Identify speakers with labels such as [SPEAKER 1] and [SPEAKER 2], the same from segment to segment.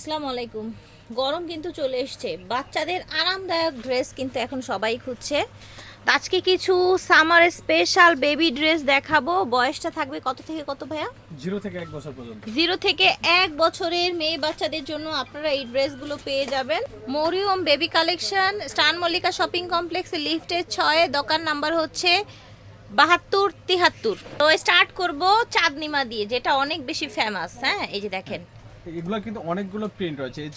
[SPEAKER 1] আসসালামু আলাইকুম। গরম কিন্তু চলে এসছে। বাচ্চাদের আরামদায়ক ড্রেস কিন্তু এখন সবাই খুঁজছে। আজকে কিছু সামার স্পেশাল বেবি ড্রেস দেখাবো। বয়সটা থাকবে কত থেকে কত ভাইয়া?
[SPEAKER 2] জিরো থেকে এক বছর পর্যন্ত।
[SPEAKER 1] জিরো থেকে এক বছরের মেয়ে বাচ্চাদের জন্য আপনারা এই ড্রেসগুলো পেয়ে যাবেন। মরিয়ম বেবি কালেকশন স্টান মল্লিকা শপিং কমপ্লেক্স লিফটের ছয়ে দোকান নাম্বার হচ্ছে বাহাত্তর তিহাত্তর। তো স্টার্ট করব চাঁদনিমা দিয়ে যেটা অনেক বেশি ফেমাস হ্যাঁ? এই যে দেখেন।
[SPEAKER 2] এগুলো কিন্তু অনেকগুলো প্রিন্ট রয়েছে। এই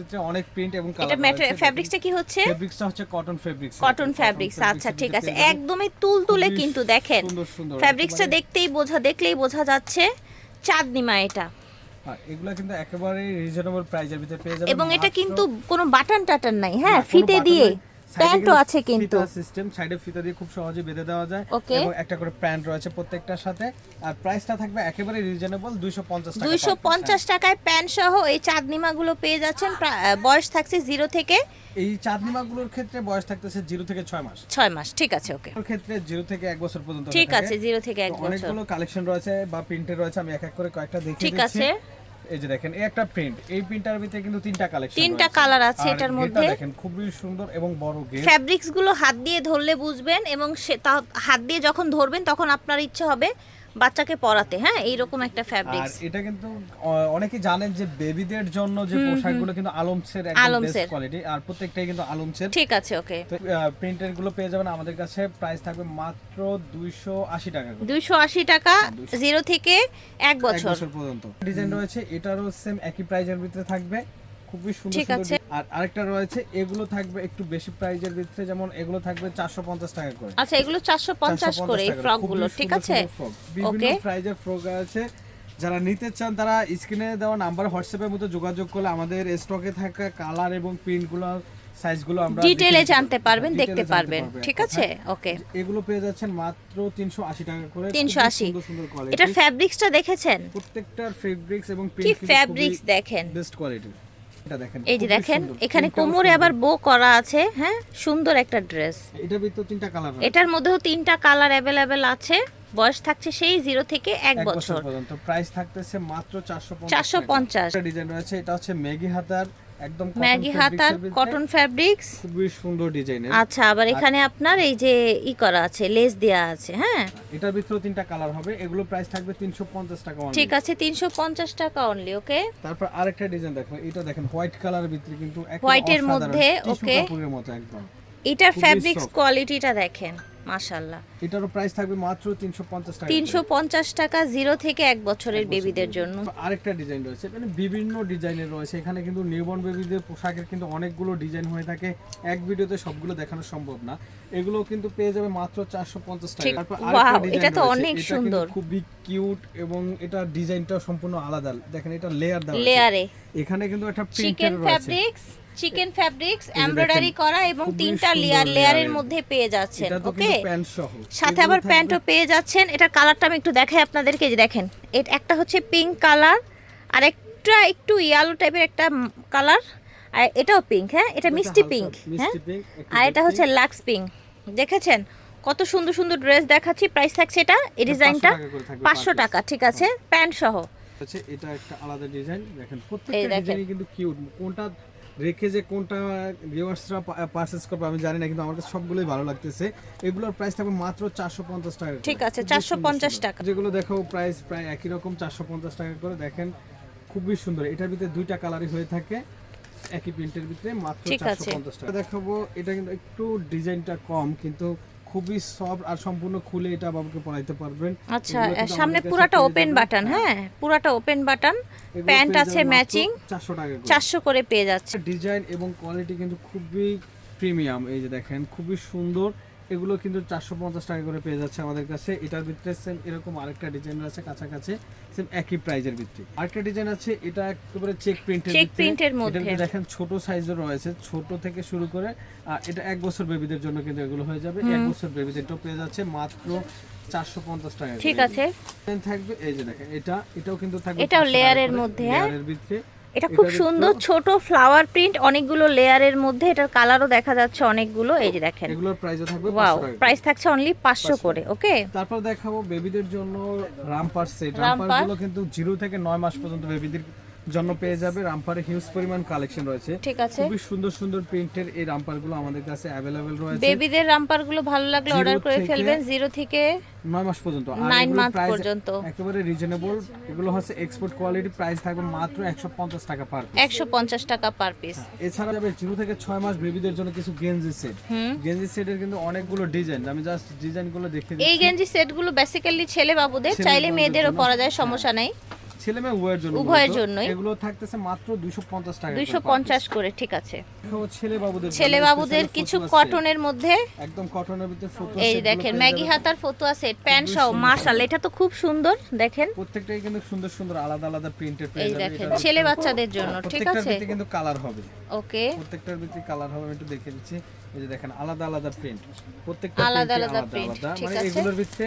[SPEAKER 2] ভিতরে অনেক প্রিন্ট এবং
[SPEAKER 1] এটা ম্যাটেরিয়াল ফ্যাব্রিক্সটা কি হচ্ছে?
[SPEAKER 2] ফেব্রিক্সটা হচ্ছে কটন ফেব্রিক্স
[SPEAKER 1] কটন ফ্যাব্রিক্স আচ্ছা ঠিক আছে। একদমই তুলতুলে কিন্তু দেখেন। ফ্যাব্রিক্সটা দেখতেই বোঝা দেখলেই বোঝা যাচ্ছে। চাঁদনিমা এটা।
[SPEAKER 2] আর এগুলো কিন্তু একেবারে রিজনেবল প্রাইজের ভিতরে পেয়ে যাবেন।
[SPEAKER 1] এবং এটা কিন্তু কোনো বাটন টাটন নাই হ্যাঁ ফিতে দিয়ে। প্যান্টও আছে কিন্তু।
[SPEAKER 2] সিস্টেম সাইডে ফিতা দিয়ে খুব সহজে বেঁধে দেওয়া যায়। এবং একটা করে প্যান্ট রয়েছে প্রত্যেকটার সাথে। আর প্রাইসটা থাকবে একেবারে রিজনেবল 250 টাকা
[SPEAKER 1] দুইশো
[SPEAKER 2] per piece।
[SPEAKER 1] পঞ্চাশ টাকায় প্যান্ট সহ এই চাঁদনিমাগুলো পেয়ে যাচ্ছেন। বয়স থাকছে জিরো থেকে
[SPEAKER 2] এই চাঁদনিমাগুলোর ক্ষেত্রে বয়স থাকতেছে 0 থেকে 6 মাস।
[SPEAKER 1] ছয় মাস ঠিক আছে ওকে
[SPEAKER 2] ওর ক্ষেত্রে 0 থেকে 1 বছর পর্যন্ত
[SPEAKER 1] ঠিক আছে জিরো থেকে এক
[SPEAKER 2] তো
[SPEAKER 1] বছর।
[SPEAKER 2] অনেকগুলো কালেকশন রয়েছে বা প্রিন্টের রয়েছে আমি এক এক করে কয়েকটা দেখিয়ে
[SPEAKER 1] ঠিক আছে।
[SPEAKER 2] এই যে দেখেন এই একটা প্রিন্ট এই প্রিন্টার ভিতরে কিন্তু তিনটা কালেকশন
[SPEAKER 1] তিনটা কালার আছে এটার মধ্যে।
[SPEAKER 2] দেখেন খুবই সুন্দর এবং বড় গেট
[SPEAKER 1] ফ্যাব্রিক্সগুলো হাত দিয়ে ধরলে বুঝবেন এবং হাত দিয়ে যখন ধরবেন তখন আপনার ইচ্ছে হবে বাচ্চাকে পরাতে হ্যাঁ? এইরকম একটা
[SPEAKER 2] আর এটা কিন্তু অ- অনেকেই জানেন যে বেবিদের জন্য যে পোশাকগুলো কিন্তু আলমসের একদম বেস্ট কোয়ালিটি আর প্রত্যেকটাই কিন্তু আলমসের।
[SPEAKER 1] ঠিক আছে ওকে।
[SPEAKER 2] তো প্রিন্টেরগুলো পেয়ে যাবেন আমাদের কাছে প্রাইস থাকবে মাত্র 280 টাকা করে।
[SPEAKER 1] দুইশো আশি টাকা জিরো থেকে এক বছর।
[SPEAKER 2] পর্যন্ত। ডিজাইন রয়েছে এটারও সেম একই প্রাইজের ভিতরে থাকবে। খুবই সুন্দর
[SPEAKER 1] ঠিক
[SPEAKER 2] সুন্দর
[SPEAKER 1] আছে।
[SPEAKER 2] আর আরেকটা রয়েছে এগুলো থাকবে একটু বেশি প্রাইজের ভিতরে যেমন এগুলো থাকবে 450 টাকা করে।
[SPEAKER 1] আচ্ছা এগুলো
[SPEAKER 2] 450
[SPEAKER 1] করে এই। ফ্রকগুলো ঠিক আছে?
[SPEAKER 2] বিভিন্ন প্রাইজের ফ্রক আছে। যারা নিতে চান তারা স্ক্রিনে দেওয়া নাম্বার হোয়াটসঅ্যাপের মতো যোগাযোগ করলে আমাদের স্টকে থাকা কালার এবং প্রিন্টগুলো সাইজগুলো আমরা দিতে
[SPEAKER 1] জানতে
[SPEAKER 2] পারব।
[SPEAKER 1] পারবেন দেখতে পারবেন। ঠিক আছে? ওকে
[SPEAKER 2] এগুলো পেয়ে যাচ্ছেন মাত্র 380 টাকা করে। খুবই
[SPEAKER 1] 380
[SPEAKER 2] সুন্দর সুন্দর কোয়ালিটি
[SPEAKER 1] এটা ফ্যাব্রিক্সটা দেখেছেন?
[SPEAKER 2] প্রত্যেকটার ফেব্রিক্স এবং
[SPEAKER 1] কি
[SPEAKER 2] প্রিন্ট
[SPEAKER 1] ফ্যাব্রিক্স দেখেন?
[SPEAKER 2] বেস্ট কোয়ালিটি
[SPEAKER 1] এই যে দেখেন এখানে কোমরে আবার বো করা আছে হ্যাঁ সুন্দর একটা ড্রেস
[SPEAKER 2] এটার ভিতর তিনটা কালার
[SPEAKER 1] এটার মধ্যেও তিনটা কালার অ্যাভেলেবেল আছে বয়স থাকছে সেই জিরো থেকে এক
[SPEAKER 2] বছর পর্যন্ত। প্রাইস থাকতেছে মাত্র চারশো
[SPEAKER 1] চারশো
[SPEAKER 2] পঞ্চাশ। ডিজাইন রয়েছে এটা হচ্ছে ম্যাগি হাতার একদম
[SPEAKER 1] ম্যাগি হাতার কটন ফ্যাব্রিক্স
[SPEAKER 2] খুবই সুন্দর ডিজাইনের
[SPEAKER 1] আচ্ছা আবার এখানে আপনার এই যে ই করা আছে লেস দেয়া আছে হ্যাঁ?
[SPEAKER 2] এটার ভিতরে তিনটা কালার হবে। এগুলো প্রাইস থাকবে 350 টাকা only।
[SPEAKER 1] ঠিক আছে তিনশো পঞ্চাশ টাকা অনলি ওকে
[SPEAKER 2] তারপর আরেকটা ডিজাইন দেখো এটা দেখেন হোয়াইট কালারের ভিতরে কিন্তু অসাধারণ,
[SPEAKER 1] মধ্যে।
[SPEAKER 2] মতো একদম।
[SPEAKER 1] এটার ফ্যাব্রিক্স কোয়ালিটিটা দেখেন। মাশাল্লাহ
[SPEAKER 2] এটারও প্রাইস থাকবে মাত্র 350 টাকা
[SPEAKER 1] তিনশো পঞ্চাশ টাকা জিরো থেকে এক বছরের বেবিদের জন্য।
[SPEAKER 2] আরেকটা ডিজাইন রয়েছে মানে বিভিন্ন ডিজাইনের রয়েছে। এখানে কিন্তু নিউবর্ন বেবিদের পোশাকের কিন্তু অনেকগুলো ডিজাইন হয়ে থাকে। এক ভিডিওতে সবগুলো দেখানো সম্ভব না। এগুলো কিন্তু পেয়ে যাবে মাত্র 450 টাকা। তারপর আরেকটা ডিজাইন
[SPEAKER 1] এটা তো অনেক সুন্দর।
[SPEAKER 2] খুবই কিউট এবং এটা ডিজাইনটা সম্পূর্ণ আলাদা। দেখেন এটা লেয়ার দেওয়া
[SPEAKER 1] লেয়ারে
[SPEAKER 2] এখানে কিন্তু একটা
[SPEAKER 1] চিকেন
[SPEAKER 2] প্রিন্টের রয়েছে।
[SPEAKER 1] ফ্যাব্রিক্স চিকেন ফ্যাব্রিক্স এমব্রয়ডারি করা এবং তিনটা লেয়ার লেয়ারের মধ্যে পেয়ে যাচ্ছেন ওকে সাথে আবার প্যান্টও পেয়ে যাচ্ছেন। এটার কালারটা আমি একটু দেখাই আপনাদেরকে যে দেখেন এটা একটা হচ্ছে পিঙ্ক কালার আর একটা একটু ইয়েলো টাইপের একটা কালার আর এটাও পিঙ্ক হ্যাঁ? এটা মিষ্টি পিঙ্ক হ্যাঁ? আর এটা হচ্ছে লাক্স পিঙ্ক দেখেছেন? কত সুন্দর সুন্দর ড্রেস দেখাচ্ছি প্রাইস থাকছে এটা এই ডিজাইনটা পাঁচশো টাকা ঠিক আছে? প্যান্ট সহ।
[SPEAKER 2] এটা একটা আলাদা ডিজাইন দেখেন প্রত্যেকটা। ডিজাইনই কিন্তু কিউট কোনটা রেখে যে কোনটা ভিউয়ার্সরা পারচেজ করবে আমি জানি না কিন্তু আমার কাছে সবগুলোই ভালো লাগতেছে। এগুলোর প্রাইস থাকবে মাত্র 450 টাকা করে।
[SPEAKER 1] ঠিক আছে,
[SPEAKER 2] চারশো পঞ্চাশ
[SPEAKER 1] 450 টাকা।
[SPEAKER 2] যেগুলো দেখো প্রাইস প্রায় একই রকম 450 টাকা করে। দেখেন খুবই সুন্দর। এটার ভিতরে দুইটা কালারই হয়ে থাকে একই প্রিন্টের ভিতরে মাত্র
[SPEAKER 1] চারশো পঞ্চাশ
[SPEAKER 2] 450 টাকা। দেখাবো এটা কিন্তু একটু ডিজাইনটা কম কিন্তু খুবই সফট আর সম্পূর্ণ খুলে এটা বাবুকে পরাইতে পারবেন।
[SPEAKER 1] আচ্ছা সামনে পুরাটা ওপেন বাটন হ্যাঁ পুরাটা ওপেন বাটন প্যান্ট আছে ম্যাচিং
[SPEAKER 2] 400 টাকা করে।
[SPEAKER 1] চারশো করে পেয়ে যাচ্ছে।
[SPEAKER 2] ডিজাইন এবং কোয়ালিটি কিন্তু খুবই প্রিমিয়াম এই যে দেখেন খুবই সুন্দর। এগুলো কিন্তু চারশো পঞ্চাশ টাকা করে পেয়ে যাচ্ছে আমাদের কাছে। এটার ভিতরে সেম এরকম আরেকটা ডিজাইন আছে কাছাকাছি সেম একই প্রাইজের ভিত্তি আরেকটা ডিজাইন আছে এটা একেবারে চেক প্রিন্টের
[SPEAKER 1] print এর মধ্যে।
[SPEAKER 2] দেখেন ছোট সাইজের রয়েছে ছোট থেকে শুরু করে আর এটা এক বছর বেবিদের জন্য কিন্তু এগুলো হয়ে যাবে। এক বছর বেবিদেরটাও পেয়ে যাচ্ছে মাত্র চারশো পঞ্চাশ টাকা
[SPEAKER 1] ঠিক আছে।
[SPEAKER 2] থাকবে এই যে দেখেন এটা এটাও কিন্তু থাকবে
[SPEAKER 1] এটাও লেয়ারের মধ্যে, হ্যাঁ?
[SPEAKER 2] লেয়ারের ভিতরে।
[SPEAKER 1] এটা খুব সুন্দর ছোট ফ্লাওয়ার প্রিন্ট অনেকগুলো লেয়ারের মধ্যে এটার কালারও দেখা যাচ্ছে অনেকগুলো এই যে দেখেন
[SPEAKER 2] এগুলোর প্রাইসও থাকবে
[SPEAKER 1] ওয়াও
[SPEAKER 2] 500।
[SPEAKER 1] প্রাইস থাকছে অনলি পাঁচশো করে ওকে
[SPEAKER 2] তারপর দেখাবো বেবিদের জন্য রামপার সেট। রামপারগুলো কিন্তু 0 থেকে 9 মাস পর্যন্ত বেবিদের জন্য পেয়ে যাবে রামপারে হিউজ পরিমাণ কালেকশন রয়েছে।
[SPEAKER 1] ঠিক আছে।
[SPEAKER 2] খুবই সুন্দর সুন্দর প্রিন্টের এই রামপারগুলো আমাদের কাছে অ্যাভেলেবেল রয়েছে।
[SPEAKER 1] বেবিদের রামপারগুলো ভালো লাগলে অর্ডার করে ফেলবেন। জিরো থেকে
[SPEAKER 2] নয় মাস পর্যন্ত। আর
[SPEAKER 1] Nine
[SPEAKER 2] এগুলোর
[SPEAKER 1] month
[SPEAKER 2] price
[SPEAKER 1] পর্যন্ত।
[SPEAKER 2] একেবারে রিজনেবল এগুলো হচ্ছে এক্সপোর্ট কোয়ালিটি প্রাইস থাকবে মাত্র একশো পঞ্চাশ টাকা পার
[SPEAKER 1] একশো পঞ্চাশ টাকা পার পিস
[SPEAKER 2] এছাড়া যাবে জিরো থেকে ছয় মাস বেবিদের জন্য কিছু গেঞ্জি সেট গেঞ্জি সেটের কিন্তু অনেকগুলো ডিজাইন আমি জাস্ট ডিজাইনগুলো দেখে
[SPEAKER 1] এই গেঞ্জি সেটগুলো বেসিক্যালি ছেলে বাবুদের। চাইলে মেয়েদেরও। পরা যায় সমস্যা নেই।
[SPEAKER 2] ছেলে মেয়ে উভয়ের জন্য
[SPEAKER 1] উভয়ের। জন্যই।
[SPEAKER 2] এগুলো থাকতেছে মাত্র দুইশো পঞ্চাশ টাকা
[SPEAKER 1] দুইশো পঞ্চাশ করে ঠিক আছে।
[SPEAKER 2] ছেলে বাবুদের
[SPEAKER 1] ছেলে বাবুদের কিছু কটনের মধ্যে।
[SPEAKER 2] একদম কটনের ফতুয়া
[SPEAKER 1] এই দেখেন ম্যাগি হাতার ফতুয়া সেট প্যান্ট সহ মার্শাল এটা তো খুব সুন্দর দেখেন।
[SPEAKER 2] প্রত্যেকটাই কিন্তু সুন্দর সুন্দর আলাদা আলাদা পেয়ে
[SPEAKER 1] এই দেখেন ছেলে বাচ্চাদের জন্য ঠিক আছে?
[SPEAKER 2] কিন্তু কালার হবে।
[SPEAKER 1] ওকে।
[SPEAKER 2] প্রত্যেকটার ভিতরে কালার হবে আমি একটু দেখে দিচ্ছি। এই যে দেখেন আলাদা আলাদা প্রিন্ট প্রত্যেকটা
[SPEAKER 1] আলাদা আলাদা ঠিক
[SPEAKER 2] মানে
[SPEAKER 1] আছে।
[SPEAKER 2] এগুলোর ভিতরে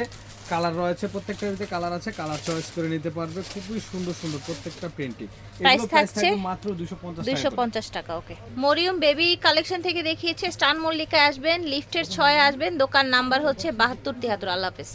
[SPEAKER 2] কালার রয়েছে প্রত্যেকটার ভিতরে কালার আছে কালার চয়েস করে নিতে পারবে। খুবই সুন্দর সুন্দর প্রত্যেকটা
[SPEAKER 1] প্রাইস থাকছে
[SPEAKER 2] মাত্র 250
[SPEAKER 1] দুইশো
[SPEAKER 2] টাকা
[SPEAKER 1] পঞ্চাশ টাকা ওকে মরিয়ম বেবি কালেকশন থেকে দেখিয়েছে স্টান মল্লিকায় আসবেন লিফটের ছয় আসবেন দোকান নাম্বার হচ্ছে বাহাত্তর তিয়াত্তর আল্লাহ হাফেজ।